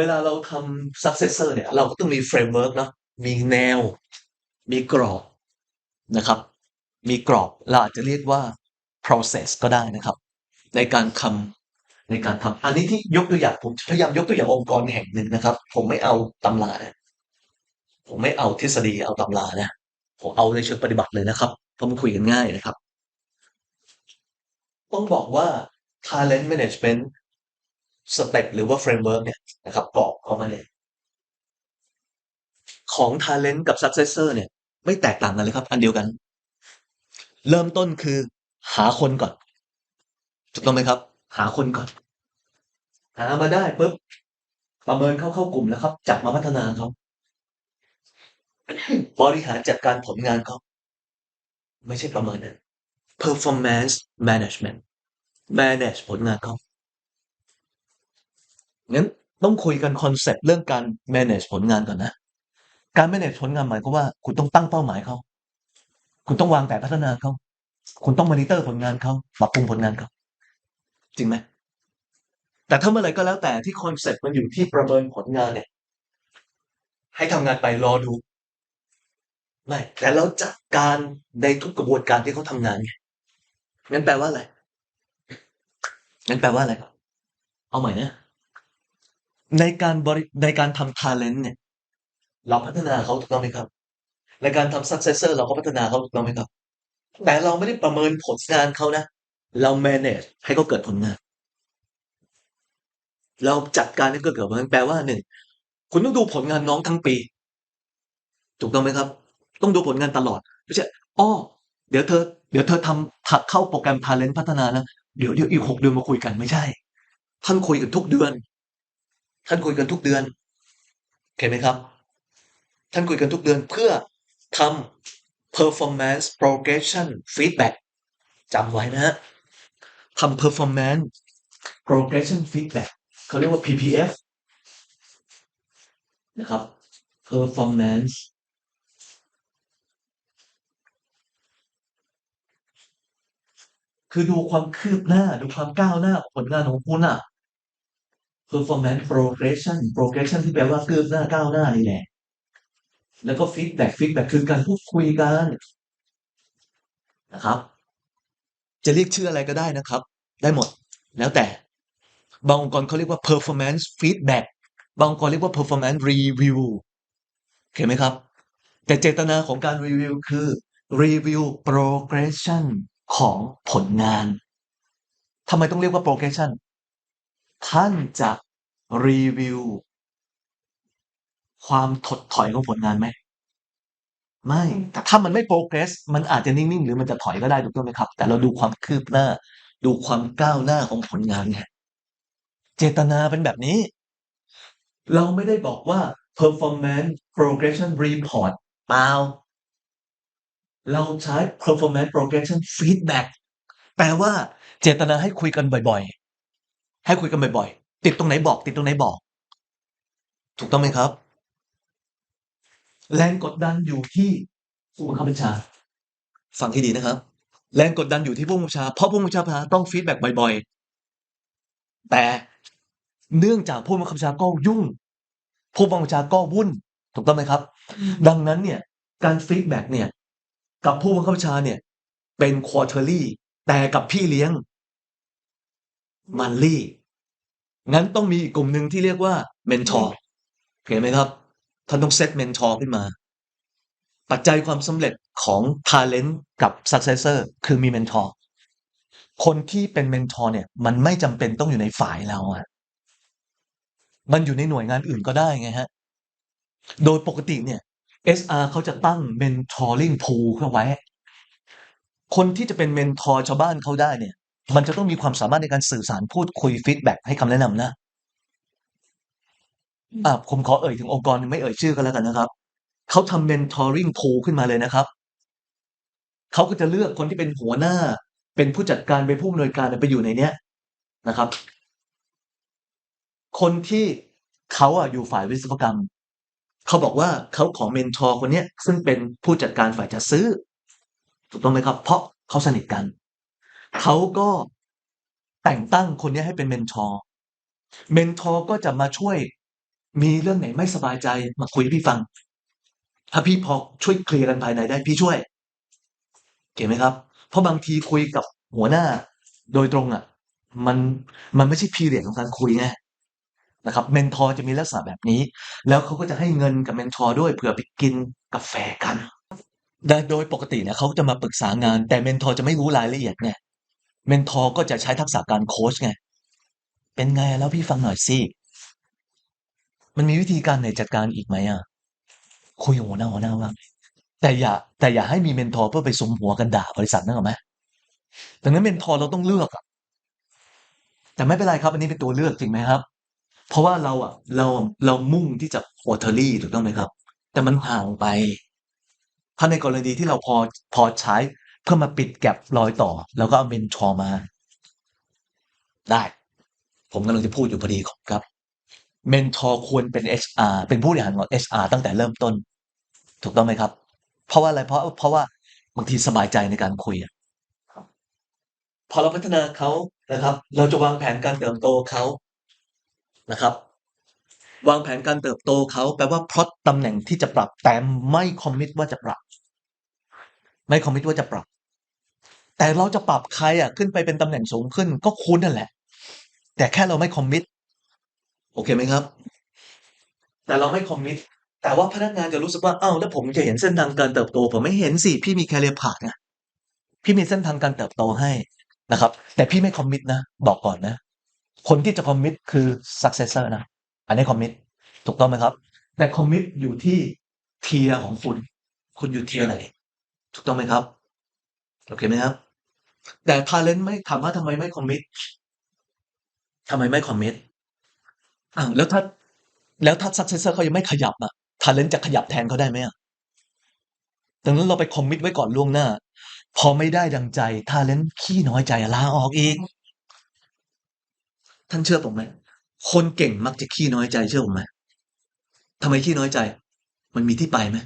เวลาเราทำ successor เนี่ย เราก็ต้องมี framework เนาะมีแนว มีกรอบนะครับ มีกรอบเราอาจจะเรียกว่า process ก็ได้นะครับ ในการทำในการทำอันนี้ที่ยกตัวอย่างผมพยายามยกตัวอย่างองค์กรแห่งหนึ่งนะครับ ผมไม่เอาตำรานะผมไม่เอาทฤษฎีเอาตำรานะผมเอาในเชิงปฏิบัติเลยนะครับเพราะมันคุยกันง่ายนะครับ ต้องบอกว่า talent management สเต็ปหรือว่า framework เนี่ยนะครับกรอบของมันเนี่ยของ talent กับ successor เนี่ย ไม่แตกต่างกันเลยครับ อันเดียวกัน เริ่มต้นคือหาคนก่อนถูกต้องไหมครับ หาคนก่อน หามาได้ปุ๊บประเมินเข้าเข้ากลุ่มแล้วครับ จับมาพัฒนาเขาบริหารจัดการผลงานเขาไม่ใช่ประเมินนะ performance management manage ผลงานเขา งั้นต้องคุยกันคอนเซปต์เรื่องการ manage ผลงานก่อนนะ การ manage ผลงานหมายความว่า คุณต้องตั้งเป้าหมายเขา คุณต้องวางแผนพัฒนาเขา คุณต้องมอนิเตอร์ผลงานเขาปรับปรุงผลงานเขา จริงไหม แต่ถ้าเมื่อไหร่ก็แล้วแต่ที่คอนเซปต์มันอยู่ที่ประเมินผลงานเนี่ย ให้ทำงานไปรอดู ไม่ แต่เราจัดการในทุกกระบวนการที่เขาทำงานไง งั้นแปลว่าอะไร งั้นแปลว่าอะไรครับเอาใหม่นะ ในการบริในการทำ talent เนี่ย เราพัฒนาเขาถูกต้องไหมครับ ในการทำ successor เราก็พัฒนาเขาถูกต้องไหมครับ แต่เราไม่ได้ประเมินผลงานเขานะ เรา manage ให้เขาเกิดผลงาน เราจัดการให้เกิดผลงานแปลว่า1คุณต้องดูผลงานน้องทั้งปี ถูกต้องไหมครับ ต้องดูผลงานตลอดไม่ใช่อ้อเดี๋ยวเธอ เดี๋ยวเธอทำถักเข้าโปรแกรม talent พัฒนานะ เดี๋ยวเดี๋ยวอีก6เดือนมาคุยกันไม่ใช่ ท่านคุยกันทุกเดือน ท่านคุยกันทุกเดือนโอเคไหมครับ ท่านคุยกันทุกเดือนเพื่อทำ performance progression feedback จำไว้นะฮะทำ performance progression feedback เขาเรียกว่า PPF นะครับ performance คือดูความคืบหน้า ดูความก้าวหน้าของผลงานของคุณอะ performance progression progression ที่แปลว่าคืบหน้าก้าวหน้านี่แหละแล้วก็ feedback feedback คือการพูดคุยกันนะครับ จะเรียกชื่ออะไรก็ได้นะครับ ได้หมด แล้วแต่ บางองค์กรเขาเรียกว่า performance feedback บางองค์กรเรียกว่า performance review โอเคไหมครับ แต่เจตนาของการรีวิวคือ review progression ของผลงานทำไมต้องเรียกว่า progression ท่านจะรีวิว ความถดถอยของผลงานไหม ไม่ แต่ถ้ามันไม่ progress มันอาจจะนิ่ง ๆ หรือมันจะถอยก็ได้ถูกต้องไหมครับ แต่เราดูความคืบหน้า ดูความก้าวหน้าของผลงานไงเจตนาเป็นแบบนี้ เราไม่ได้บอกว่า performance progression report เปล่าเราใช้ performance progression feedback แปลว่าเจตนาให้คุยกันบ่อยๆ ให้คุยกันบ่อยๆ ติดตรงไหนบอก ติดตรงไหนบอก ถูกต้องไหมครับ แรงกดดันอยู่ที่ผู้บังคับบัญชา ฟังให้ดีนะครับ แรงกดดันอยู่ที่ผู้บังคับบัญชา เพราะผู้บังคับบัญชาต้องฟีดแบ็กบ่อยๆ แต่เนื่องจากผู้บังคับบัญชาก็ยุ่ง ผู้บังคับบัญชาก็วุ่น ถูกต้องไหมครับ ดังนั้นเนี่ย การฟีดแบ็กเนี่ย กับผู้บังคับบัญชาเนี่ย เป็น quarterly แต่กับพี่เลี้ยง monthly งั้นต้องมีอีกกลุ่มหนึ่งที่เรียกว่า mentor โอเคไหมครับ ท่านต้องเซต mentor ขึ้นมา ปัจจัยความสำเร็จของ talent กับ successor คือมี mentor คนที่เป็น mentor เนี่ย มันไม่จำเป็นต้องอยู่ในฝ่ายเราอะมันอยู่ในหน่วยงานอื่นก็ได้ไงฮะ โดยปกติเนี่ย SR เขาจะตั้ง mentoring pool เข้าไว้ คนที่จะเป็น mentor ชาวบ้านเขาได้เนี่ย มันจะต้องมีความสามารถในการสื่อสารพูดคุยฟีดแบ็กให้คำแนะนำนะอ่าผมขอเอ่ยถึงองค์กรหนึ่งไม่เอ่ยชื่อก็แล้วกันนะครับเขาทำ mentoring pool ขึ้นมาเลยนะครับเขาก็จะเลือกคนที่เป็นหัวหน้า เป็นผู้จัดการเป็นผู้อำนวยการเนี่ยไปอยู่ในเนี้ยนะครับ คนที่เขาอะอยู่ฝ่ายวิศวกรรมเขาบอกว่าเขาขอเมนทอร์คนเนี้ยซึ่งเป็นผู้จัดการฝ่ายจัดซื้อ ถูกต้องไหมครับ เพราะเขาสนิทกัน เขาก็แต่งตั้งคนนี้ให้เป็นเมนทอร์เมนทอร์ก็จะมาช่วยมีเรื่องไหนไม่สบายใจมาคุยพี่ฟัง ถ้าพี่พอช่วยเคลียร์กันภายในได้พี่ช่วยเก็ตไหมครับ เพราะบางทีคุยกับหัวหน้า โดยตรงอะ มันมันไม่ใช่พีเรียดของการคุยไงนะครับเมนทอร์จะมีลักษณะแบบนี้ แล้วเขาก็จะให้เงินกับเมนทอร์ด้วยเผื่อไปกินกาแฟกันโดยปกติเนี่ยเขาจะมาปรึกษางาน แต่เมนทอร์จะไม่รู้รายละเอียดไง เมนทอร์ก็จะใช้ทักษะการโค้ชไง เป็นไงแล้วพี่ฟังหน่อยสิ มันมีวิธีการไหนจัดการอีกไหมอะ คุยกับหัวหน้าหัวหน้าว่าแต่อย่า แต่อย่าให้มีเมนทอร์เพื่อไปสมหัวกันด่าบริษัทนั่นหรอไหมดังนั้นเมนทอร์เราต้องเลือกอะแต่ไม่เป็นไรครับ อันนี้เป็นตัวเลือกจริงไหมครับ เพราะว่าเราอะเราเรามุ่งที่จะควอเทอรี่ถูกต้องไหมครับ แต่มันห่างไป ถ้าในกรณีที่เราพอพอใช้ เพื่อมาปิดแก็บรอยต่อ แล้วก็เอาเมนทอร์มา ได้ ผมกำลังจะพูดอยู่พอดีครับเมนทอร์ควรเป็น HR เป็นผู้บริหารของ HR ตั้งแต่เริ่มต้น ถูกต้องไหมครับ เพราะว่าอะไรเพราะเพราะว่าบางทีสบายใจในการคุยอะพอเราพัฒนาเขานะครับ เราจะวางแผนการเติบโตเขานะครับ วางแผนการเติบโตเขาแปลว่าพลอตตำแหน่งที่จะปรับแต่ไม่คอมมิตว่าจะปรับ ไม่คอมมิตว่าจะปรับ แต่เราจะปรับใครอะขึ้นไปเป็นตำแหน่งสูงขึ้นก็คุณนั่นแหละ แต่แค่เราไม่คอมมิตโอเคไหมครับ แต่เราไม่คอมมิตแต่ว่าพนักงานจะรู้สึกว่าอ้าวแล้วผมจะเห็นเส้นทางการเติบโต ผมไม่เห็นสิพี่มีแคเรียร์พาธไงพี่มีเส้นทางการเติบโตให้นะครับ แต่พี่ไม่คอมมิตนะ บอกก่อนนะ คนที่จะคอมมิตคือ successor นะ อันนี้คอมมิตถูกต้องไหมครับ แต่คอมมิตอยู่ที่เทียร์ของคุณ คุณอยู่เทียร์ไหน ถูกต้องไหมครับ โอเคไหมครับ แต่ทาเลนต์ไม่ถามว่าทำไมไม่คอมมิตทำไมไม่คอมมิตอ้าวแล้วถ้าแล้วถ้า successor เขายังไม่ขยับอะ talent จะขยับแทนเขาได้ไหมอะดังนั้นเราไปคอมมิตไว้ก่อนล่วงหน้า พอไม่ได้ดังใจ talent ขี้น้อยใจลาออกอีก ท่านเชื่อผมไหมคนเก่งมักจะขี้น้อยใจเชื่อผมไหมทำไมขี้น้อยใจ มันมีที่ไปไหม